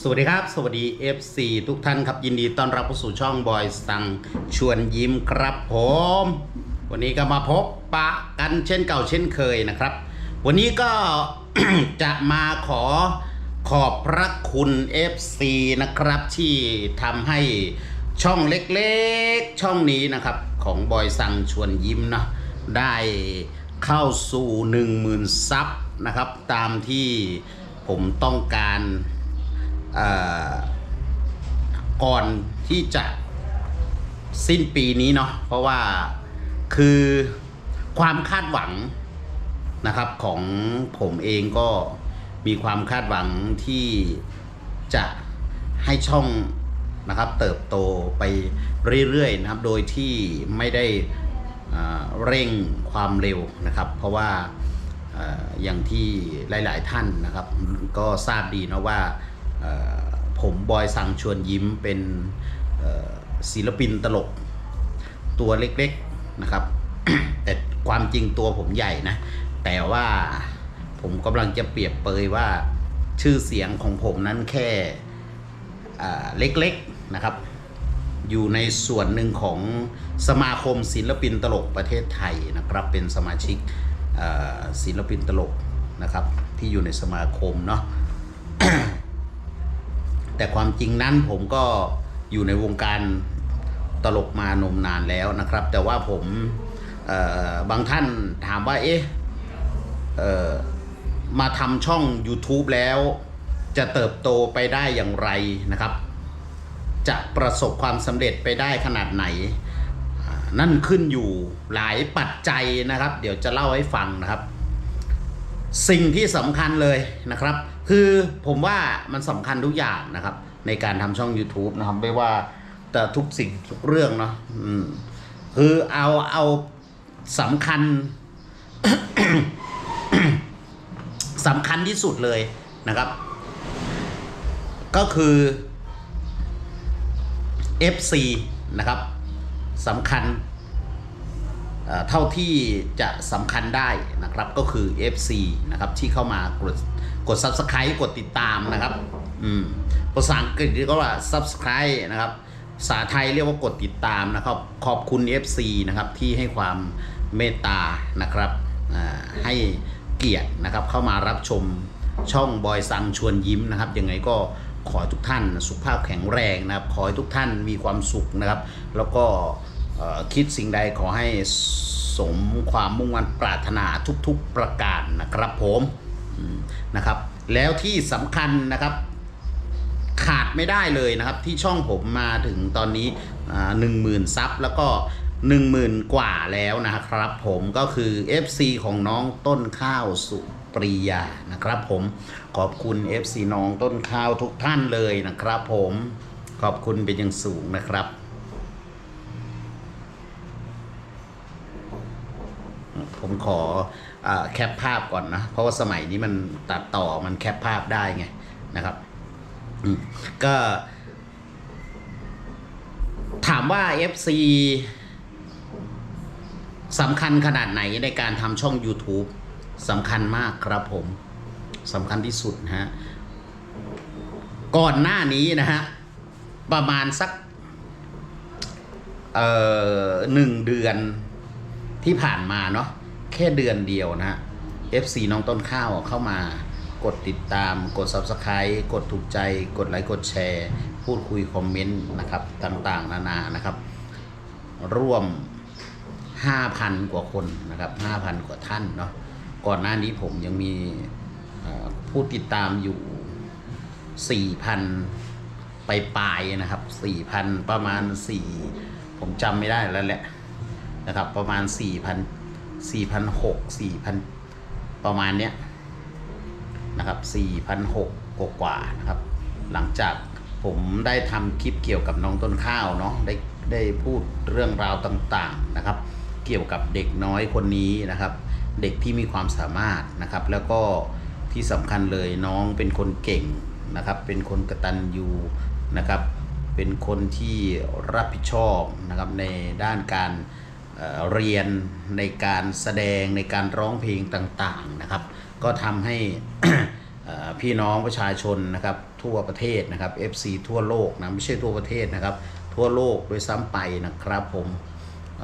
สวัสดีครับ สวัสดี FC ทุกท่านครับยินดีต้อนรับเข้าสู่ช่องบอยสังชวนยิ้มครับผม วันนี้ก็มาพบปะกันเช่นเก่าเช่นเคยนะครับ วันนี้ก็ จะมาขอขอบพระคุณ FC นะครับที่ทำให้ช่องเล็กๆช่องนี้นะครับ ของบอยสังชวนยิ้มนะได้เข้าสู่ 10,000 ซับนะครับ ตามที่ผมต้องการ ก่อนที่จะสิ้นปีนี้เนาะเพราะว่าคือความคาดหวังนะครับของผมเองก็มีความคาดหวังที่จะให้ช่องนะครับเติบโตไปเรื่อยๆนะครับ โดยที่ไม่ได้เร่งความเร็วนะครับ เพราะว่าอย่างที่หลาย ๆ ท่านนะครับ ก็ทราบดีนะว่า ผมบอยสั่งชวนยิ้มเป็นศิลปินตลกตัวเล็กๆนะครับ แต่ความจริงตัวผมใหญ่นะ แต่ว่าผมกำลังจะเปรียบเปยว่าชื่อเสียงของผมนั้นแค่เล็กๆนะครับ อยู่ในส่วนหนึ่งของสมาคมศิลปินตลกประเทศไทยนะครับ เป็นสมาชิกศิลปินตลกนะครับ ที่อยู่ในสมาคมเนาะ แต่ความจริงนั้นผมก็อยู่ในวงการตลกมานมนานแล้วนะครับ แต่ว่าผมบางท่านถามว่าเอ๊ะมาทำช่อง YouTube แล้วจะเติบโตไปได้อย่างไรนะครับ จะประสบความสำเร็จไปได้ขนาดไหน นั่นขึ้นอยู่หลายปัจจัยนะครับ เดี๋ยวจะเล่าให้ฟังนะครับ สิ่งที่สำคัญเลยนะครับ คือผมว่ามันสำคัญทุกอย่างนะครับ ในการทำช่อง YouTube นะครับไม่ว่าแต่ทุกสิ่งทุกเรื่องเนาะคือเอาเอาสำคัญสำคัญที่สุดเลยนะครับ ก็คือ FC นะครับสำคัญ เท่าที่จะสำคัญได้นะครับก็คือ FC นะครับที่เข้ามากดกด Subscribe กดติดตามนะครับอืมภาษาอังกฤษเรียก็ว่า Subscribe นะครับภาษาไทยเรียกว่ากดติดตามนะครับ ขอบคุณ FC นะครับที่ให้ความเมตตานะครับให้เกียรตินะครับเข้ามารับชมช่องบอยซังชวนยิ้มนะครับยังไงก็ขอทุกท่านสุขภาพแข็งแรงนะครับ ขอให้ทุกท่านมีความสุขนะครับ แล้วก็ คิดสิ่งใดขอให้สมความมุ่งมั่นปรารถนาทุกๆประการนะครับผมอืมนะครับ แล้วที่สำคัญนะครับขาดไม่ได้เลยนะครับที่ช่องผมมาถึงตอนนี้หนึ่งหมื่นซับแล้วก็หนึ่งหมื่นกว่าแล้วนะครับผมก็คือ FC ของน้องต้นข้าวสุปรียานะครับผมขอบคุณ FC น้องต้นข้าวทุกท่านเลยนะครับผมขอบคุณเป็นอย่างสูงนะครับ ผมขออแคปภาพก่อนนะ เพราะว่าสมัยนี้มันตัดต่อมันแคปภาพได้ไงนะครับก็ ถามว่า FC สำคัญขนาดไหนในการทำช่อง YouTube สำคัญมากครับผมสำคัญที่สุดนะฮะ ก่อนหน้านี้นะฮะ ประมาณสัก เอ่อหนึ่งเดือนที่ผ่านมาเนาะ แค่เดือนเดียวนะฮะ FC น้องต้นข้าวเข้ามากดติดตาม กด Subscribe กดถูกใจ กดไลค์ กดแชร์ พูดคุยคอมเมนต์นะครับ ต่างๆ นานานะครับ ร่วม 5,000 กว่าคนนะครับ 5,000 กว่าท่านเนาะ ก่อนหน้านี้ผมยังมีผู้ติดตามอยู่ 4,000 ไปปลายนะครับ 4,000 ประมาณ 4 ผมจำไม่ได้แล้วแหละนะครับ ประมาณ 4,000 4,600 4,000ประมาณเนี้ยนะครับ4,600กว่ากว่าๆนะครับ หลังจากผมได้ทำคลิปเกี่ยวกับน้องต้นข้าวเนาะได้ได้พูดเรื่องราวต่างๆนะครับ เกี่ยวกับเด็กน้อยคนนี้นะครับ เด็กที่มีความสามารถนะครับ แล้วก็ที่สำคัญเลยน้องเป็นคนเก่งนะครับ เป็นคนกตัญญูนะครับ เป็นคนที่รับผิดชอบนะครับในด้านการ เรียนในการแสดงในการร้องเพลงต่างๆนะครับ ก็ทำให้พี่น้องประชาชนนะครับทั่วประเทศนะครับ FC ทั่วโลกนะไม่ใช่ทั่วประเทศนะครับ ทั่วโลกด้วยซ้ำไปนะครับผมเ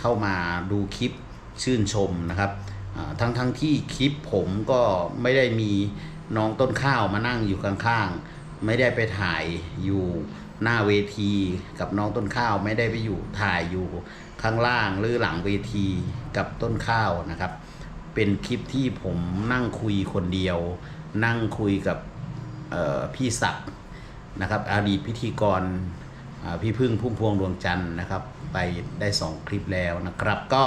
เข้ามาดูคลิปชื่นชมนะครับทั้งทั้งที่คลิปผมก็ไม่ได้มีน้องต้นข้าวมานั่งอยู่ข้างๆ ไม่ได้ไปถ่ายอยู่ หน้าเวทีกับน้องต้นข้าวไม่ได้ไปอยู่ถ่ายอยู่ข้างล่างหรือหลังเวทีกับต้นข้าวนะครับ เป็นคลิปที่ผมนั่งคุยคนเดียว นั่งคุยกับพี่ศักดิ์นะครับอดีตพิธีกรพี่พึ่งพุ่มพวงดวงจันทร์นะครับ ไปได้สองคลิปแล้วนะครับ ก็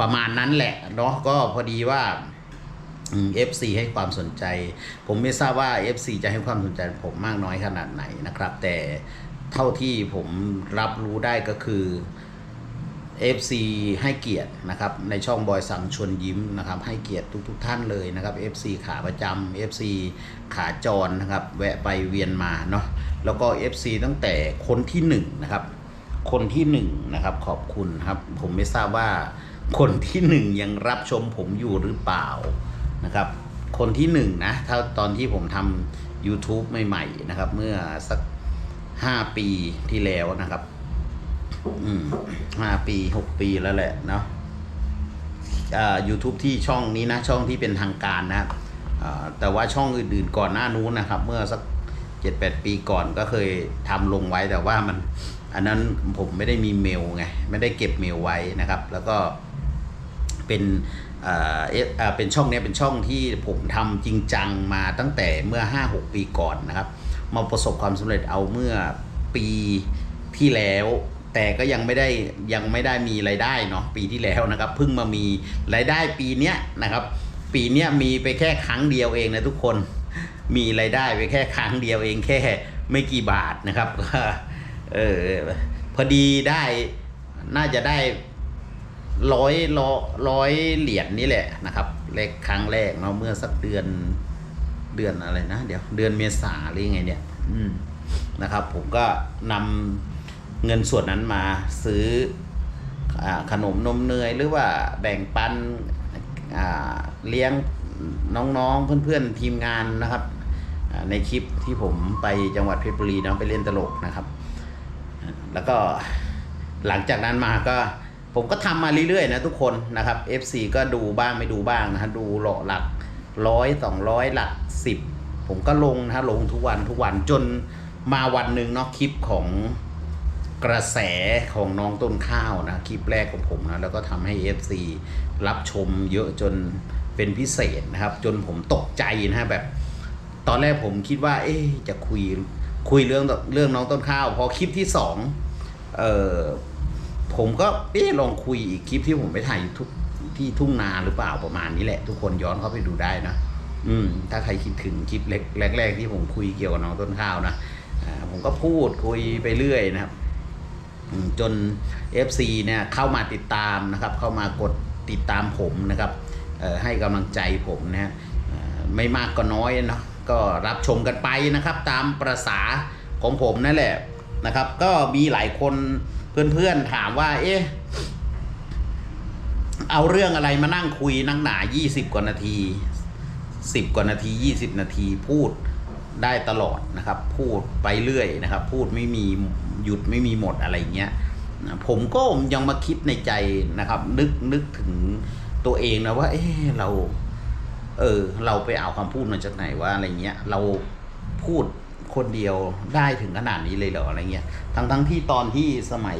ประมาณนั้นแหละเนาะก็พอดีว่า FC ให้ความสนใจ ผมไม่ทราบว่า FC จะให้ความสนใจผมมากน้อยขนาดไหนนะครับ แต่เท่าที่ผมรับรู้ได้ก็คือ FC ให้เกียรตินะครับในช่องบอยสังชวนยิ้มนะครับให้เกียรติทุกๆทท่านเลยนะครับ FC ขาประจำ FC ขาจรนะครับแวะไปเวียนมาเนาะแล้วก็ FC ตั้งแต่คนที่หนึ่งนะครับคนที่หนึ่งนะครับขอบคุณครับผมไม่ทราบว่าคนที่หนึ่งยังรับชมผมอยู่หรือเปล่า นะครับ คนที่หนึ่งนะ ถ้าตอนที่ผมทำ YouTube ใหม่ๆนะครับ เมื่อสักห้าปีที่แล้วนะครับ อืมห้าปีหกปีแล้วแหละเนาะอ่า YouTube ที่ช่องนี้นะ ช่องที่เป็นทางการนะอ่าแต่ว่าช่องอื่นๆก่อนหน้านู้นนะครับ เมื่อสักเจ็ดแปดปีก่อนก็เคยทำลงไว้แต่ว่ามัน อันนั้นผมไม่ได้มีเมลไง ไม่ได้เก็บเมลไว้นะครับ แล้วก็เป็น เอ่อเป็นช่องนี้เป็นช่องที่ผมทำจริงจังมาตั้งแต่เมื่อ 5-6 ปีก่อนนะครับ มาประสบความสำเร็จเอาเมื่อปีที่แล้ว แต่ก็ยังไม่ได้ยังไม่ได้มีรายได้เนาะปีที่แล้วนะครับเพิ่งมามีรายได้ปีเนี้ยนะครับ ปีเนี้ยมีไปแค่ครั้งเดียวเองนะทุกคนมีรายได้ไปแค่ครั้งเดียวเองแค่ไม่กี่บาทนะครับก็เออพอดีได้น่าจะได้ ร้อยร้อยร้อยเหรียญนี่แหละนะครับเลขครั้งแรกเนาะเมื่อสักเดือนเดือนอะไรนะ เดี๋ยวเดือนเมษาหรือไงเนี่ย อืมนะครับ ผมก็นำเงินส่วนนั้นมาซื้ออขนมนมเนยหรือว่าแบ่งปันเลี้ยงน้องๆเพื่อนๆทีมงานนะครับในคลิปที่ผมไปจังหวัดเพชรบุรีเนาะไปเล่นตลกนะครับ แล้วก็หลังจากนั้นมาก็ ผมก็ทำมาเรื่อยๆนะทุกคนนะครับ FC ก็ดูบ้างไม่ดูบ้างนะฮะดูหลอหลักร้อยสองร้อยหลักสิบผมก็ลงนะฮะลงทุกวันทุกวันจนมาวันหนึ่งเนาะคลิปของกระแสของน้องต้นข้าวนะคลิปแรกของผมนะแล้วก็ทำให้ FC รับชมเยอะจนเป็นพิเศษนะครับ จนผมตกใจนะฮะแบบ ตอนแรกผมคิดว่า เอ๊จะคุยคุยเรื่องเรื่องน้องต้นข้าว พอคลิปที่สองเออ ผมก็เอ๊ลองคุยอีกคลิปที่ผมไปถ่ายทุกที่ทุ่งนาหรือเปล่าประมาณนี้แหละ ทุกคนย้อนเข้าไปดูได้นะอืม ถ้าใครคิดถึงคลิปเล็กแรกๆที่ผมคุยเกี่ยวกับน้องต้นข้าวนะอ่าผมก็พูดคุยไปเรื่อยนะครับจน FC เนี่ยเข้ามาติดตามนะครับ เข้ามากดติดตามผมนะครับให้กำลังใจผมนะฮะไม่มากก็น้อยเนาะก็รับชมกันไปนะครับ ตามประษาของผมนั่นแหละนะครับ ก็มีหลายคน เพื่อนๆถามว่า เอ๊ะเอาเรื่องอะไรมานั่งคุยนั่งหนา20กว่านาที10กว่านาที20นาทีพูดได้ตลอดนะครับ พูดไปเรื่อยนะครับ พูดไม่มีหยุดไม่มีหมดอะไรเงี้ยผมก็ยังมาคิดในใจนะครับ นึกนึกถึงตัวเองนะว่า เออเรา เออ เราไปเอาคำพูดมาจากไหนว่าอะไรเงี้ย เราพูด คนเดียวได้ถึงขนาดนี้เลยเหรออะไรเงี้ยทั้งทั้งที่ตอนที่สมัย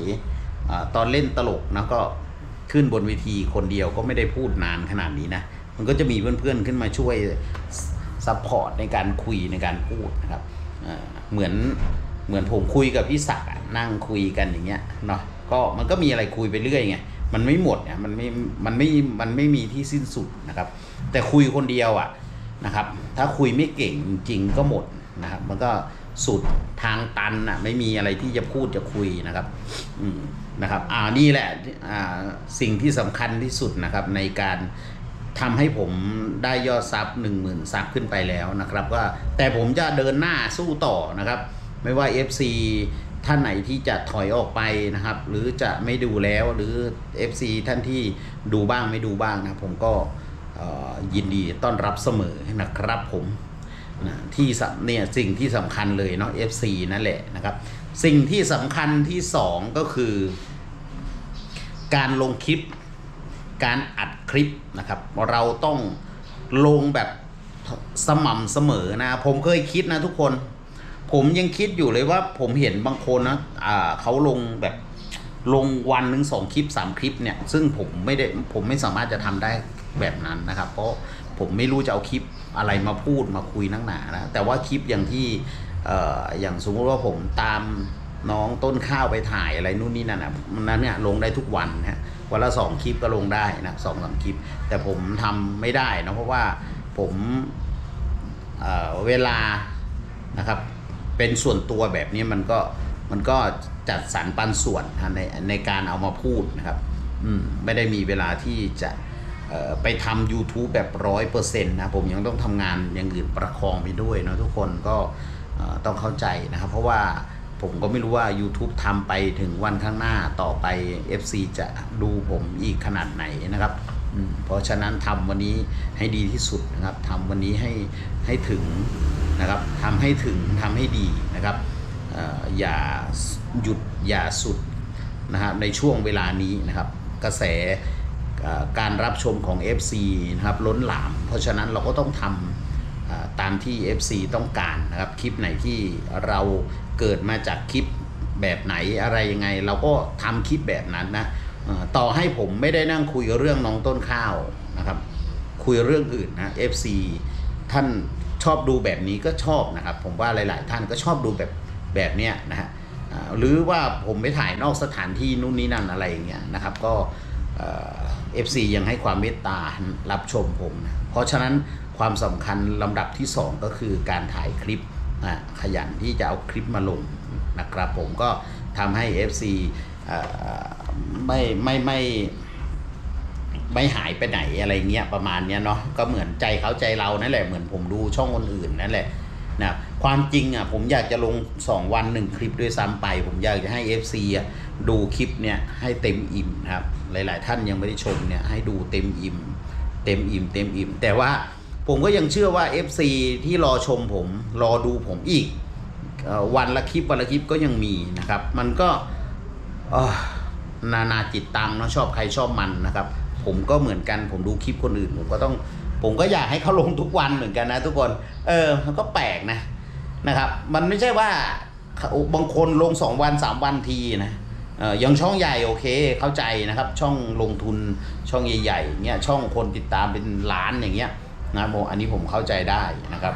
อตอนเล่นตลกนะก็ขึ้นบนเวทีคนเดียวก็ไม่ได้พูดนานขนาดนี้นะมันก็จะมีเพื่อนๆขึ้นมาช่วยซัพพอร์ตในการคุยในการพูดนะครับเหมือนเหมือนผมคุยกับพี่ศักดิ์นั่งคุยกันอย่างเงี้ยเนาะก็มันก็มีอะไรคุยไปเรื่อยไงมันไม่หมดเนี่ยมันไม่มันไม่มันไม่มีที่สิ้นสุดนะครับ แต่คุยคนเดียวอะนะครับ ถ้าคุยไม่เก่งจริงก็หมด นะครับ มันก็สุดทางตันอะไม่มีอะไรที่จะพูดจะคุยนะครับอืมนะครับอ่านี่แหละอ่าสิ่งที่สำคัญที่สุดนะครับในการทำให้ผมได้ยอดซับหนึ่งหมื่นซับขึ้นไปแล้วนะครับก็แต่ผมจะเดินหน้าสู้ต่อนะครับ ไม่ว่า FC ท่านไหนที่จะถอยออกไปนะครับ หรือจะไม่ดูแล้วหรือ FC ท่านที่ดูบ้างไม่ดูบ้างนะผมก็ยินดีต้อนรับเสมอนะครับผม นะที่สเนี่ยสิ่งที่สำคัญเลยเนาะ FC นั่นแหละนะครับ สิ่งที่สำคัญที่สองก็คือ การลงคลิป การอัดคลิปนะครับ เราต้องลงแบบสม่ำเสมอนะ ผมเคยคิดนะทุกคน ผมยังคิดอยู่เลยว่าผมเห็นบางคนนะอ่าเขาลงแบบลงวันหนึ่งสองคลิปสามคลิปเนี่ย ซึ่งผมไม่ได้ผมไม่สามารถจะทำได้แบบนั้นนะครับ เพราะผมไม่รู้จะเอาคลิป อะไรมาพูดมาคุยนักหนานะแต่ว่าคลิปอย่างที่อย่างสมมติว่าผมตามน้องต้นข้าวไปถ่ายอะไรนู่นนี่นั่นอะมันนั้นเนี่ยลงได้ทุกวันนะฮะวันละสองคลิปก็ลงได้นะสองสามคลิป แต่ผมทำไม่ได้นะเพราะว่าผมเเวลานะครับเป็นส่วนตัวแบบนี้มันก็มันก็จัดสรรปันส่วนในในการเอามาพูดนะครับ อืมไม่ได้มีเวลาที่จะ ไปทำ YouTube แบบร้อยเปอร์เซ็นต์นะผมยังต้องทำงานอย่างอื่นประคองไปด้วยนะทุกคนก็ต้องเข้าใจนะครับ เพราะว่าผมก็ไม่รู้ว่า YouTube ทำไปถึงวันข้างหน้าต่อไป FC จะดูผมอีกขนาดไหนนะครับ เพราะฉะนั้นทำวันนี้ให้ดีที่สุดนะครับทำวันนี้ให้ให้ถึงนะครับทำให้ถึงทำให้ดีนะครับออย่าหยุดอย่าสุดนะครับในช่วงเวลานี้นะครับ กระแส การรับชมของ FC นะครับล้นหลาม เพราะฉะนั้นเราก็ต้องทำตามที่ FC ต้องการนะครับคลิปไหนที่เราเกิดมาจากคลิปแบบไหนอะไรยังไง เราก็ทำคลิปแบบนั้นนะต่อให้ผมไม่ได้นั่งคุยเรื่องน้องต้นข้าวนะครับคุยเรื่องอื่นนะ FC ท่านชอบดูแบบนี้ก็ชอบนะครับผมว่าหลาย ๆ ท่านก็ชอบดูแบบแบบเนี้ยนะฮะหรือว่าผมไปถ่ายนอกสถานที่นู่นนี่นั่นอะไรอย่างเงี้ยนะครับก็ เอฟซียังให้ความเมตตารับชมผมนะเพราะฉะนั้นความสำคัญลำดับที่ 2 ก็คือการถ่ายคลิปนะขยันที่จะเอาคลิปมาลงนะครับผมก็ทำให้ FC เอ่ไม่ไม่ไม่ไม่หายไปไหนอะไรเงี้ยประมาณเนี้ยเนาะก็เหมือนใจเขาใจเรานั่นแหละเหมือนผมดูช่องคนอื่นนั่นแหละนะความจริงอะผมอยากจะลง 2 วันหนึ่งคลิปด้วยซ้ำไป ผมอยากจะให้ FC อะ ดูคลิปเนี่ยให้เต็มอิ่มนะครับ หลาย ๆ ท่านยังไม่ได้ชมเนี่ยให้ดูเต็มอิ่ม เต็มอิ่ม เต็มอิ่ม แต่ว่าผมก็ยังเชื่อว่า FC ที่รอชมผมรอดูผมอีกวันละคลิปวันละคลิปก็ยังมีนะครับ มันก็นานาจิตตังเนาะชอบใครชอบมันนะครับ ผมก็เหมือนกันผมดูคลิปคนอื่น ผมก็ต้องผมก็อยากให้เขาลงทุกวันเหมือนกันนะทุกคน เออมันก็แปลกนะนะครับ มันไม่ใช่ว่าบางคนลงสองวันสามวันทีนะ ยังช่องใหญ่โอเคเข้าใจนะครับ ช่องลงทุนช่องใหญ่ๆเงี้ยช่องคนติดตามเป็นล้านอย่างเงี้ยนะผมอันนี้ผมเข้าใจได้นะครับ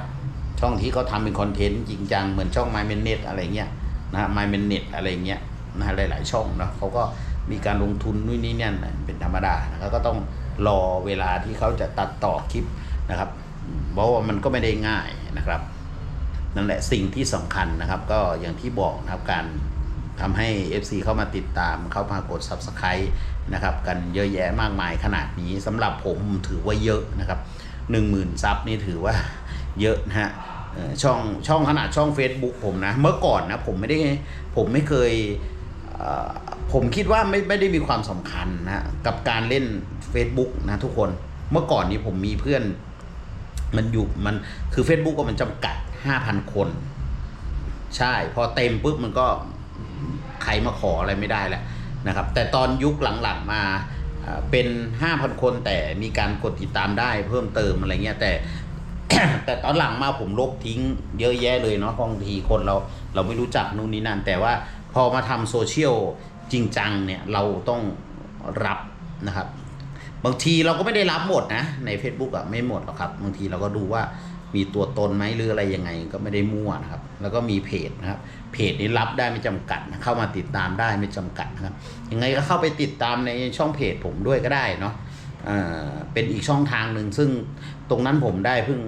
ช่องที่เขาทำเป็นคอนเทนต์จริงจังเหมือนช่อง My m a n e t อะไรเงี้ยนะ My m a n e t อะไรเงี้ยนะหลาย ๆ ช่องเนาะเขาก็มีการลงทุนนู่นนี่เนี่ยนเป็นธรรมดานะครับก็ต้องรอเวลาที่เขาจะตัดต่อคลิปนะครับเพราะว่ามันก็ไม่ได้ง่ายนะครับ นั่นแหละสิ่งที่สำคัญนะครับ ก็อย่างที่บอกนะครับการ ทำให้ FC เข้ามาติดตามเข้ามากด Subscribe นะครับกันเยอะแยะมากมายขนาดนี้สำหรับผมถือว่าเยอะนะครับ10,000ซับนี่ถือว่าเยอะนะฮะช่องช่องขนาดช่อง Facebook ผมนะ เมื่อก่อนนะผมไม่ได้ผมไม่เคยผมคิดว่าไม่ไม่ได้มีความสำคัญนะกับการเล่น Facebook นะทุกคนเมื่อก่อนนี้ผมมีเพื่อนมันอยู่มันคือ Facebook ก็มันจำกัด 5,000 คน ใช่ พอเต็มปุ๊บมันก็ ใครมาขออะไรไม่ได้แหละนะครับ แต่ตอนยุคหลังๆมาเอ่อเป็น 5,000 คนแต่มีการกดติดตามได้เพิ่มเติมอะไรเงี้ยแต่ แต่ตอนหลังมาผมลบทิ้งเยอะแยะเลยเนาะบางทีคนเราเราไม่รู้จักนู่นนี่นั่นแต่ว่าพอมาทำโซเชียลจริงจังเนี่ยเราต้องรับนะครับ บางทีเราก็ไม่ได้รับหมดนะ ใน Facebook อะไม่หมดหรอกครับ บางทีเราก็ดูว่ามีตัวตนไหมหรืออะไรยังไงก็ไม่ได้มั่วนะครับ แล้วก็มีเพจนะครับ เพจนี้รับได้ไม่จำกัดนะเข้ามาติดตามได้ไม่จำกัดนะครับยังไงก็เข้าไปติดตามในช่องเพจผมด้วยก็ได้เนาะเเป็นอีกช่องทางหนึ่งซึ่งตรงนั้นผมได้เพิ่ง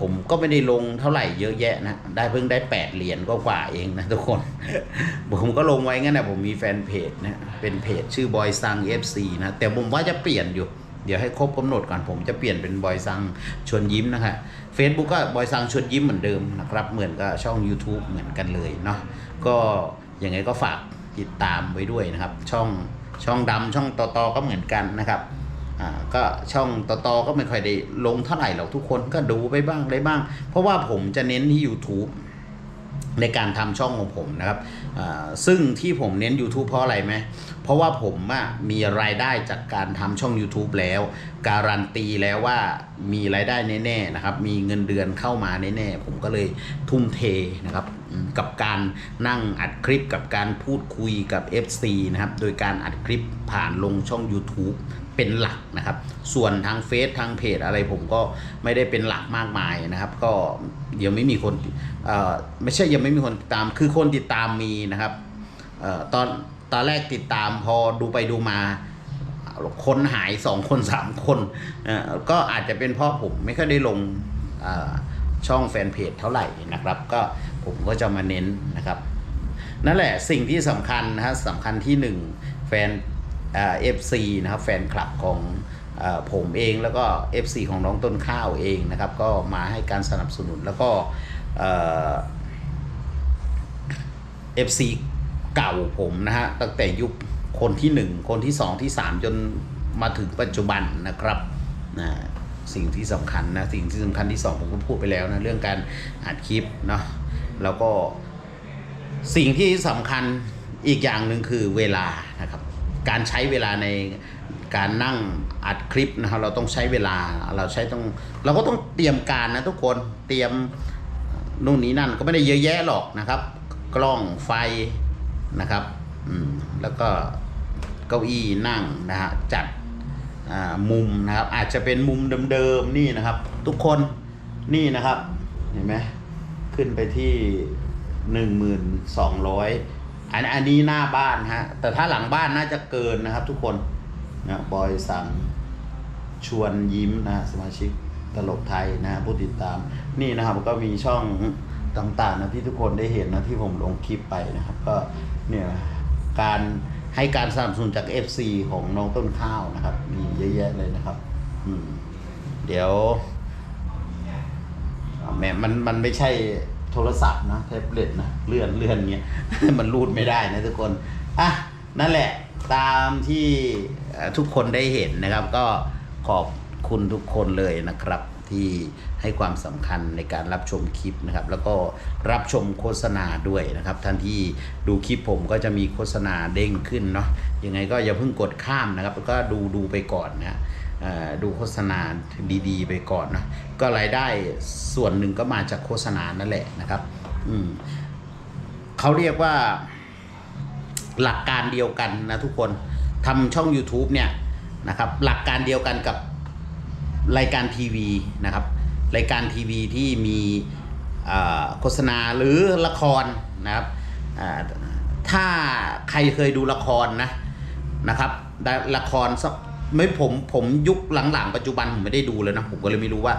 ผมก็ไม่ได้ลงเท่าไหร่เยอะแยะนะ ได้เพิ่งได้แปดเหรียญก็กว่าเองนะทุกคน ผมก็ลงไว้งั้นนะผมมีแฟนเพจนะ เป็นเพจชื่อบอยซัง FC นะ แต่ผมว่าจะเปลี่ยนอยู่ เดี๋ยวให้ครบกำหนดก่อนผมจะเปลี่ยนเป็นบอยซังชวนยิ้มนะครับ Facebook ก็บอยซังชวนยิ้มเหมือนเดิมนะครับ เหมือนกับช่อง YouTube เหมือนกันเลยเนาะก็ยังไงก็ฝากติดตามไว้ด้วยนะครับ ช่องช่องดำช่องต่อๆก็เหมือนกันนะครับอ่าก็ช่องต่อๆก็ไม่ค่อยได้ลงเท่าไหร่หรอกทุกคนก็ดูไปบ้างได้บ้าง เพราะว่าผมจะเน้นที่ YouTube ในการทำช่องของผมนะครับอ่าซึ่งที่ผมเน้น YouTube เพราะอะไรไหมเพราะว่าผมอะมีรายได้จากการทำช่อง YouTube แล้ว การันตีแล้วว่ามีรายได้แน่ๆนะครับ มีเงินเดือนเข้ามาแน่ๆ ผมก็เลยทุ่มเทนะครับ กับการนั่งอัดคลิปกับการพูดคุยกับ FC นะครับ โดยการอัดคลิปผ่านลงช่อง YouTube เป็นหลักนะครับ ส่วนทางเฟซทางเพจอะไรผมก็ไม่ได้เป็นหลักมากมายนะครับ ก็ยังไม่มีคนไม่ใช่ยังไม่มีคนติดตามคือคนติดตามมีนะครับออตอน ตอนแรกติดตามพอดูไปดูมา คนหายสองคนสามคนก็อาจจะเป็นเพราะผมไม่ค่อยได้ลงช่องแฟนเพจเท่าไหร่นะครับ ก็ผมก็จะมาเน้นนะครับ นั่นแหละสิ่งที่สำคัญนะฮะสำคัญที่หนึ่งแฟนเอฟซีนะครับแฟนคลับของอผมเองแล้วก็ FC ของน้องต้นข้าวเองนะครับ ก็มาให้การสนับสนุนแล้วก็เอ่อ FC เก่าผมนะฮะตั้งแต่ยุคคนที่หนึ่งคนที่สองที่สามจนมาถึงปัจจุบันนะครับนะสิ่งที่สำคัญนะสิ่งที่สำคัญที่สองผมก็พูดไปแล้วนะเรื่องการอัดคลิปเนาะแล้วก็สิ่งที่สำคัญอีกอย่างหนึ่งคือเวลานะครับการใช้เวลาในการนั่งอัดคลิปนะครับเราต้องใช้เวลาเราใช้ต้องเราก็ต้องเตรียมการนะทุกคนเตรียมนู่นนี้นั่นก็ไม่ได้เยอะแยะหรอกนะครับ กล้องไฟ นะครับแล้วก็เก้าอี้นั่งนะฮะจัดมุมนะครับ อาจจะเป็นมุมเดิมๆนี่นะครับ ทุกคนนี่นะครับ เห็นไหมขึ้นไปที่หนึ่งหมื่นสองร้อยอันอันนี้หน้าบ้านฮะ แต่ถ้าหลังบ้านน่าจะเกินนะครับ ทุกคนนะบอยสั่งชวนยิ้มนะสมาชิกตลกไทยนะผู้ติดตาม นี่นะครับก็มีช่องต่างๆนะที่ทุกคนได้เห็นนะที่ผมลงคลิปไปนะครับ ก็ เนี่ยการให้การสนับสนุนจาก FC ของน้องต้นข้าวนะครับ มีเยอะแยะเลยนะครับ อืม เดี๋ยวแหมมันมันไม่ใช่โทรศัพท์นะแท็บเล็ตนะเลื่อนเลื่อนเงี้ย มันรูดไม่ได้นะทุกคน อะ นั่นแหละตามที่ทุกคนได้เห็นนะครับ ก็ขอบคุณทุกคนเลยนะครับ ที่ให้ความสำคัญในการรับชมคลิปนะครับ แล้วก็รับชมโฆษณาด้วยนะครับท่านที่ดูคลิปผมก็จะมีโฆษณาเด้งขึ้นเนาะยังไงก็อย่าเพิ่งกดข้ามนะครับแล้วก็ดูดูไปก่อนนะดูโฆษณาดีๆ ไปก่อนนะก็รายได้ส่วนหนึ่งก็มาจากโฆษณานั่นแหละนะครับอืมเขาเรียกว่าหลักการเดียวกันนะทุกคนทำช่อง YouTube เนี่ยนะครับหลักการเดียวกันกับ รายการทีวีนะครับ รายการทีวีที่มีโฆษณาหรือละครนะครับถ้าใครเคยดูละครนะนะครับละครไม่ผมผมยุคหลังๆ ปัจจุบันผมไม่ได้ดูเลยนะผมก็เลยไม่รู้ว่า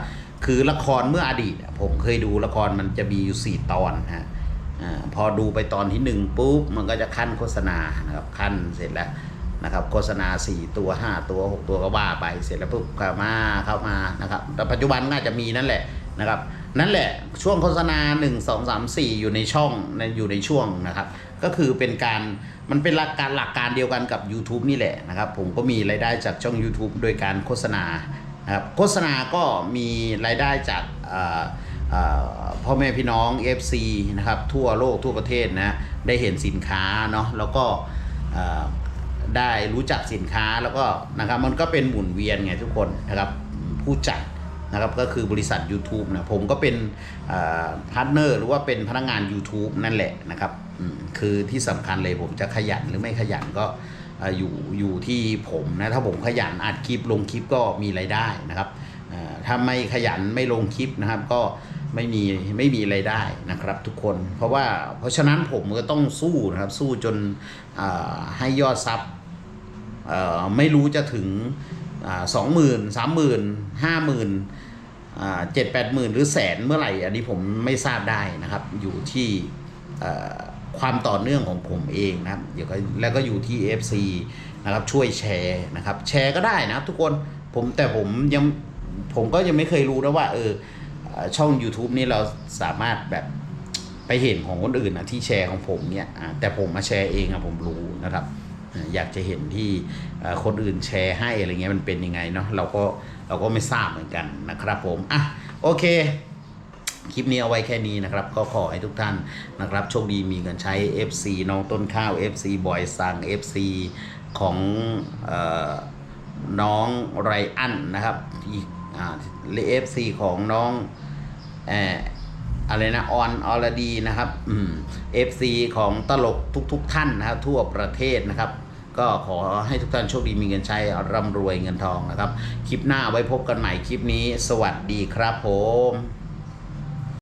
คือละครเมื่ออดีต ผมเคยดูละครมันจะมีอยู่สี่ตอนฮะอพอดูไปตอนที่หนึ่งปุ๊บมันก็จะขั้นโฆษณานะครับขั้นเสร็จแล้ว นะครับโฆษณาสี่ตัวห้าตัวหกตัวก็ว่าไปเสร็จแล้วปุ๊บเขามาเข้ามานะครับแต่ปัจจุบันน่าจะมีนั่นแหละนะครับนั่นแหละช่วงโฆษณา 1 2 3 4 อยู่ในช่องในอยู่ในช่วงนะครับ ก็คือเป็นการมันเป็นหลักการหลักการเดียวกันกับ YouTube นี่แหละนะครับ ผมก็มีรายได้จากช่อง YouTube โดยการโฆษณานะครับโฆษณาก็มีรายได้จากพ่อแม่พี่น้อง FC นะครับทั่วโลกทั่วประเทศนะได้เห็นสินค้าเนาะแล้วก็ ได้รู้จักสินค้าแล้วก็นะครับมันก็เป็นหมุนเวียนไงทุกคนนะครับผู้จัดนะครับก็คือบริษัท YouTube นะผมก็เป็นพาร์ทเนอร์หรือว่าเป็นพนักงาน YouTube นั่นแหละนะครับคือที่สำคัญเลยผมจะขยันหรือไม่ขยันก็ออยู่อยู่ที่ผมนะถ้าผมขยันอัดคลิปลงคลิปก็มีรายได้นะครับถ้าไม่ขยันไม่ลงคลิปนะครับก็ไม่มีไม่มีรายได้นะครับทุกคน เพราะว่าเพราะฉะนั้นผมก็ต้องสู้นะครับสู้จนให้ยอดซับ ไม่รู้จะถึงสองหมื่นสามหมื่นห้าหมื่นเจ็ดแปดหมื่นหรือแสนเมื่อไหร่ อันนี้ผมไม่ทราบได้นะครับ อยู่ที่ความต่อเนื่องของผมเองนะครับเดี๋ยวก็แล้วก็อยู่ที่ FC นะครับช่วยแชร์นะครับ แชร์ก็ได้นะครับทุกคนผมแต่ผมยังผมก็ยังไม่เคยรู้นะว่าเออช่อง YouTube นี่เราสามารถแบบไปเห็นของคนอื่นนะที่แชร์ของผมเนี่ยแต่ผมมาแชร์เองอะผมรู้นะครับ อยากจะเห็นที่คนอื่นแชร์ให้อะไรเงี้ยมันเป็นยังไงเนาะเราก็เราก็ไม่ทราบเหมือนกันนะครับผมอะโอเคคลิปนี้เอาไว้แค่นี้นะครับ ก็ขอให้ทุกท่านนะครับ โชคดีมีเงินใช้ FC น้องต้นข้าว FC บอยสัง FC ของออน้องไรอันนะครับอีกอ่เอฟซีของน้องเอ่อะไรนะออนออรดีนะครับอืม FC ของตลกทุกๆทท่านนะครับทั่วประเทศนะครับ ก็ขอให้ทุกท่านโชคดีมีเงินใช้ร่ำรวยเงินทองนะครับ คลิปหน้าไว้พบกันใหม่คลิปนี้ สวัสดีครับผม